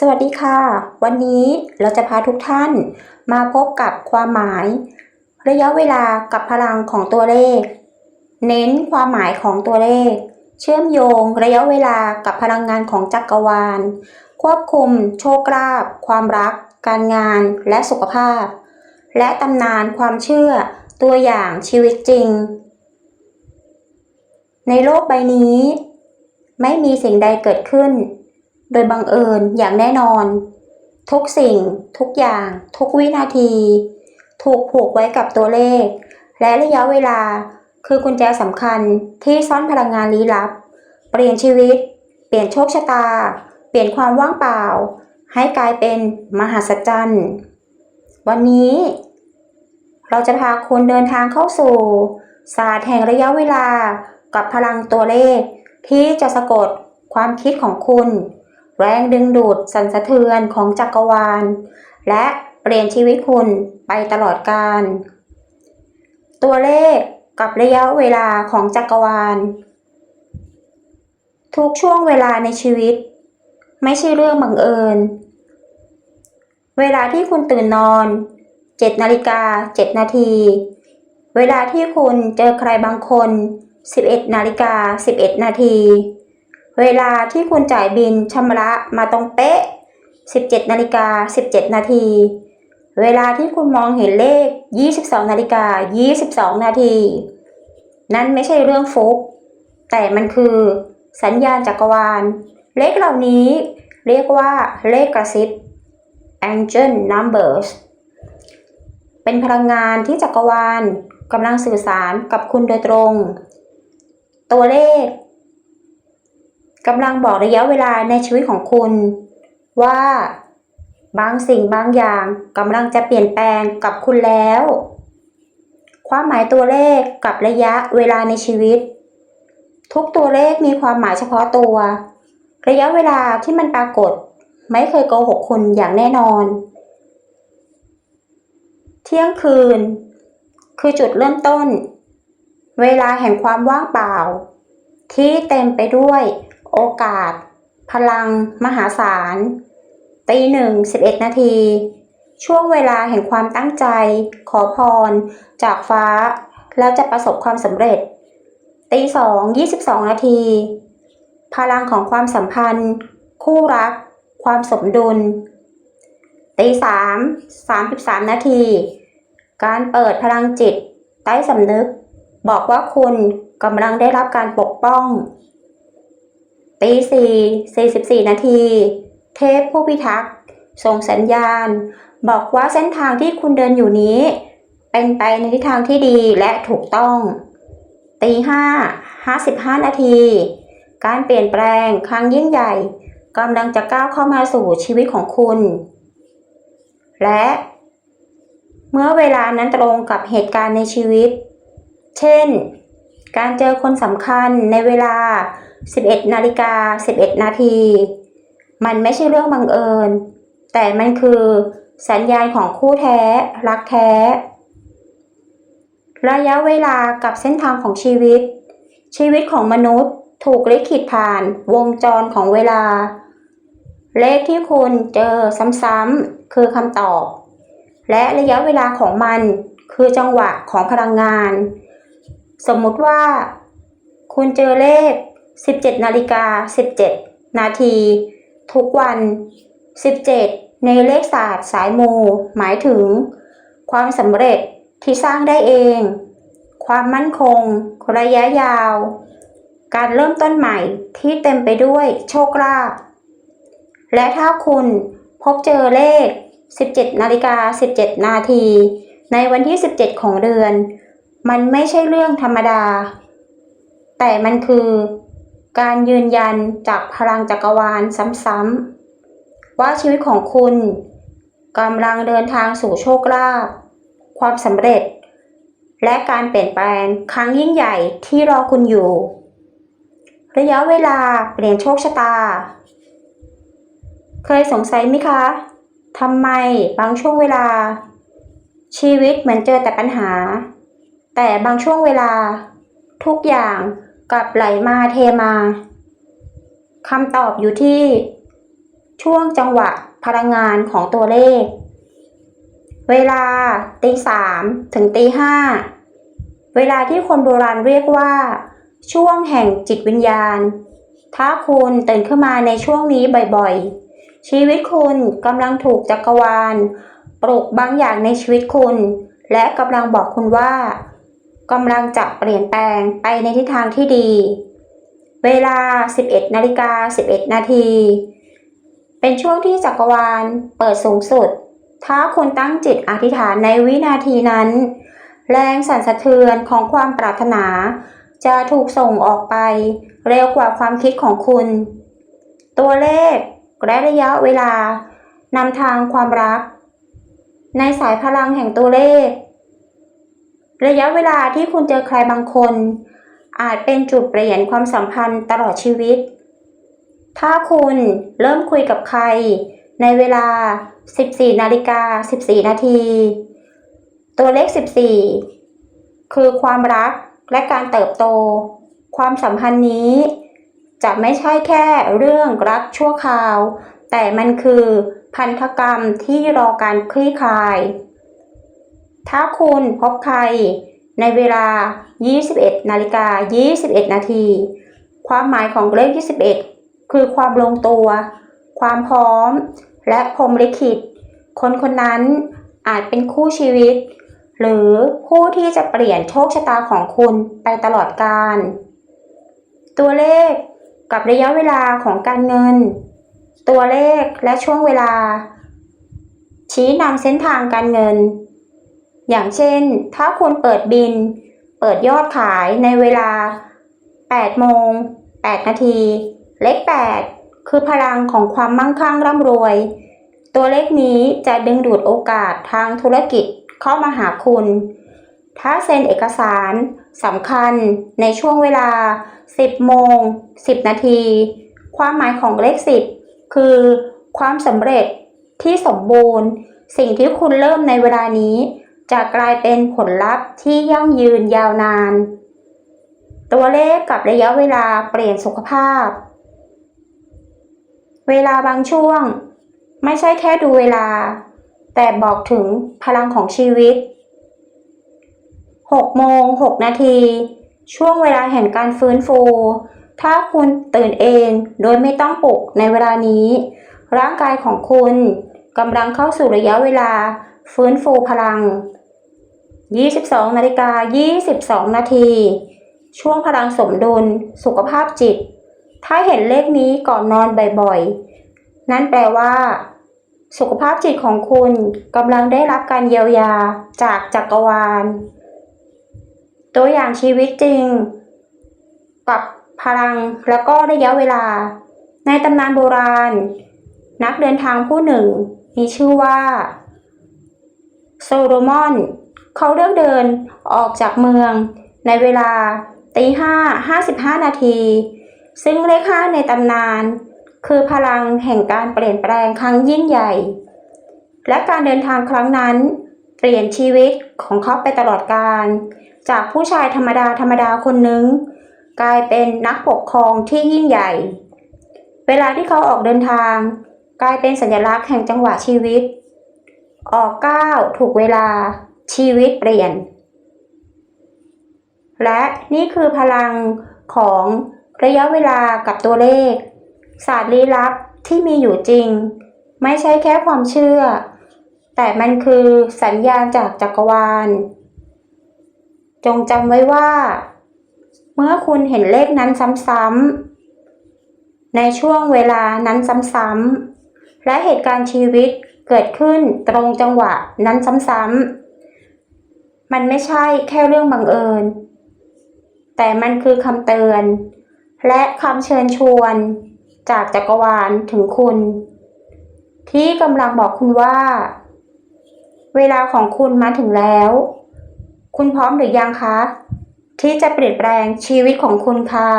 สวัสดีค่ะ วันนี้เราจะพาทุกท่านมาพบกับความหมาย ระยะเวลากับพลังของตัวเลข เน้นความหมายของตัวเลข เชื่อมโยงระยะเวลากับพลังงานของจักรวาล ควบคุมโชคลาภความรัก การงานและสุขภาพ และตำนานความเชื่อตัวอย่างชีวิตจริง ในโลกใบนี้ ไม่มีสิ่งใดเกิดขึ้น โดยบังเอิญอย่างแน่นอน ทุกสิ่ง ทุกอย่าง ทุกวินาที ถูกผูกไว้กับตัวเลข และระยะเวลาคือกุญแจสำคัญที่ซ่อนพลังงานลี้ลับ เปลี่ยนชีวิต เปลี่ยนโชคชะตา เปลี่ยนความว่างเปล่า ให้กลายเป็นมหัศจรรย์วันนี้ เราจะพาคุณเดินทางเข้าสู่ ศาสตร์แห่งระยะเวลากับพลังตัวเลข ที่จะสะกดความคิดของคุณ แรงดึงดูดสั่นสะเทือนของจักรวาล และเปลี่ยนชีวิตคุณไปตลอดกาลตัวเลขกับระยะเวลาของจักรวาล ทุกช่วงเวลาในชีวิต ไม่ใช่เรื่องบังเอิญ เวลาที่คุณตื่นนอน 7นาฬิกา7นาทีเวลาที่คุณเจอใครบางคน 11นาฬิกา11นาที เวลาที่คุณจ่ายบินชำระมาตรงเป๊ะ 17นาฬิกา17 นาที เวลาที่คุณมองเห็นเลข 22นาฬิกา22 นาที นั่นไม่ใช่เรื่องฟุก แต่มันคือสัญญาณจักรวาล เลขเหล่านี้เรียกว่าเลขกระซิบ angel numbers เป็นพลังงานที่จักรวาลกำลังสื่อสารกับคุณโดยตรง ตัวเลข กำลังบอกระยะเวลาในชีวิตของคุณ ว่า บางสิ่งบางอย่างกำลังจะเปลี่ยนแปลงกับคุณแล้ว ความหมายตัวเลขกับระยะเวลาในชีวิต ทุกตัวเลขมีความหมายเฉพาะตัว ระยะเวลาที่มันปรากฏ ไม่เคยโกหกคุณอย่างแน่นอน เที่ยงคืน คือจุดเริ่มต้น เวลาแห่งความว่างเปล่า ที่เต็มไปด้วย โอกาส พลัง มหาศาลตีหนึ่งสิบเอ็ดนาที ช่วงเวลาแห่งความตั้งใจ ขอพร จากฟ้า แล้วจะประสบความสำเร็จตีสองยี่สิบสองนาที พลังของความสัมพันธ์ คู่รัก ความสมดุลตีสามสามสิบสามนาที การเปิดพลังจิต ใต้สำนึก บอกว่าคุณกำลังได้รับการปกป้อง ตีสี่สี่สิบสี่นาที เทพผู้พิทักษ์ส่งสัญญาณ บอกว่าเส้นทางที่คุณเดินอยู่นี้ เป็นไปในทิศทางที่ดีและถูกต้อง ตีห้าห้าสิบห้านาที การเปลี่ยนแปลงครั้งยิ่งใหญ่กำลังจะก้าวเข้ามาสู่ชีวิตของคุณ และ เมื่อเวลานั้นตรงกับเหตุการณ์ในชีวิต เช่น การเจอคนสำคัญในเวลา 11นาฬิกา11 นาที มันไม่ใช่เรื่องบังเอิญ แต่มันคือสัญญาณของคู่แท้ รักแท้ ระยะเวลากับเส้นทางของชีวิต ชีวิตของมนุษย์ถูกลิขิตผ่านวงจรของเวลา เลขที่คุณเจอซ้ำๆคือคำตอบ และระยะเวลาของมันคือจังหวะของพลังงาน สมมุติว่า คุณเจอเลข 17นาฬิกา17 นาที ทุกวัน 17 ในเลขศาสตร์สายมู หมายถึง ความสำเร็จที่สร้างได้เอง ความมั่นคง ระยะยาว การเริ่มต้นใหม่ที่เต็มไปด้วยโชคลาภและถ้าคุณพบเจอเลข 17นาฬิกา17 นาที ในวันที่ 17 ของเดือน มันไม่ใช่เรื่องธรรมดา แต่มันคือ การยืนยันจากพลังจักรวาลซ้ำๆ ว่าชีวิตของคุณกำลังเดินทางสู่โชคลาภความสำเร็จ และการเปลี่ยนแปลงครั้งยิ่งใหญ่ที่รอคุณอยู่ ระยะเวลาเปลี่ยนโชคชะตา เคยสงสัยไหมคะทำไมบางช่วงเวลา ชีวิตเหมือนเจอแต่ปัญหา แต่บางช่วงเวลา ทุกอย่าง กับไหลมาเทมาคำตอบอยู่ที่ช่วงจังหวะพลังงานของตัวเลข เวลาตีสามถึงตีห้าเวลาที่คนโบราณเรียกว่า ช่วงแห่งจิตวิญญาณ ถ้าคุณตื่นขึ้นมาในช่วงนี้บ่อยๆ ชีวิตคุณกำลังถูกจักรวาล ปลุกบางอย่างในชีวิตคุณ และกำลังบอกคุณว่า กำลังจะเปลี่ยนแปลงไปในทิศทางที่ดี เวลา 11นาฬิกา11 นาที เป็นช่วงที่จักรวาลเปิดสูงสุด ถ้าคุณตั้งจิตอธิษฐานในวินาทีนั้น แรงสั่นสะเทือนของความปรารถนา จะถูกส่งออกไป เร็วกว่าความคิดของคุณ ตัวเลขและระยะเวลานำทางความรัก ในสายพลังแห่งตัวเลข ระยะเวลาที่คุณเจอใครบางคน อาจเป็นจุดเปลี่ยนความสัมพันธ์ตลอดชีวิต ถ้าคุณเริ่มคุยกับใคร ในเวลา 14นาฬิกา14 นาที ตัวเลข 14 คือความรักและการเติบโต ความสัมพันธ์นี้ จะไม่ใช่แค่เรื่องรักชั่วคราว แต่มันคือพันธกรรมที่รอการคลี่คลาย ถ้าคุณพบใครในเวลา 21 นาฬิกา 21 นาที ความหมายของเลข 21 คือความลงตัว ความพร้อม และพรหมลิขิต คนคนนั้นอาจเป็นคู่ชีวิต หรือผู้ที่จะเปลี่ยนโชคชะตาของคุณไปตลอดกาล ตัวเลขกับระยะเวลาของการเงิน ตัวเลขและช่วงเวลา ชี้นำเส้นทางการเงิน อย่างเช่น ถ้าคุณเปิดบิน เปิดยอดขายในเวลา 8 โมง 8 นาที เลข 8 คือพลังของความมั่งคั่งร่ำรวย ตัวเลขนี้จะดึงดูดโอกาสทางธุรกิจเข้ามาหาคุณ ถ้าเซ็นเอกสารสำคัญในช่วงเวลา 10 โมง 10 นาที ความหมายของเลข 10 คือความสำเร็จที่สมบูรณ์ สิ่งที่คุณเริ่มในเวลานี้ จะกลายเป็นผลลัพธ์ที่ยั่งยืนยาวนาน ตัวเลขกับระยะเวลาเปลี่ยนสุขภาพ เวลาบางช่วง ไม่ใช่แค่ดูเวลา แต่บอกถึงพลังของชีวิต6โมง6นาที ช่วงเวลาแห่งการฟื้นฟู ถ้าคุณตื่นเองโดยไม่ต้องปลุกในเวลานี้ ร่างกายของคุณกำลังเข้าสู่ระยะเวลาฟื้นฟูพลัง 22นาฬิกา22 นาที ช่วงพลังสมดุล สุขภาพจิต ถ้าเห็นเลขนี้ก่อนนอนบ่อยๆ นั่นแปลว่า สุขภาพจิตของคุณกำลังได้รับการเยียวยาจากจักรวาล ตัวอย่างชีวิตจริง กับพลังแล้วก็ระยะเวลา ในตำนานโบราณ นักเดินทางผู้หนึ่ง มีชื่อว่า โซโลมอน เขาเลือกเดินออกจากเมือง ในเวลาตีห้าห้าสิบห้านาที ซึ่งเลขห้าในตำนาน คือพลังแห่งการเปลี่ยนแปลงครั้งยิ่งใหญ่ และการเดินทางครั้งนั้น เปลี่ยนชีวิตของเขาไปตลอดกาลจากผู้ชายธรรมดาธรรมดาคนหนึ่งกลายเป็นนักปกครองที่ยิ่งใหญ่ เวลาที่เขาออกเดินทาง กลายเป็นสัญลักษณ์แห่งจังหวะชีวิต ออกก้าวถูกเวลา ชีวิตเปลี่ยน และนี่คือพลังของระยะเวลากับตัวเลข ศาสตร์ลี้ลับที่มีอยู่จริง ไม่ใช่แค่ความเชื่อ แต่มันคือสัญญาณจากจักรวาล จงจำไว้ว่า เมื่อคุณเห็นเลขนั้นซ้ำๆในช่วงเวลานั้นซ้ำๆและเหตุการณ์ชีวิตเกิดขึ้นตรงจังหวะนั้นซ้ำๆ มันไม่ใช่แค่เรื่องบังเอิญ แต่มันคือคำเตือน และคำเชิญชวน จากจักรวาลถึงคุณ ที่กำลังบอกคุณว่า เวลาของคุณมาถึงแล้ว คุณพร้อมหรือยังคะ ที่จะเปลี่ยนแปลงชีวิตของคุณค่ะ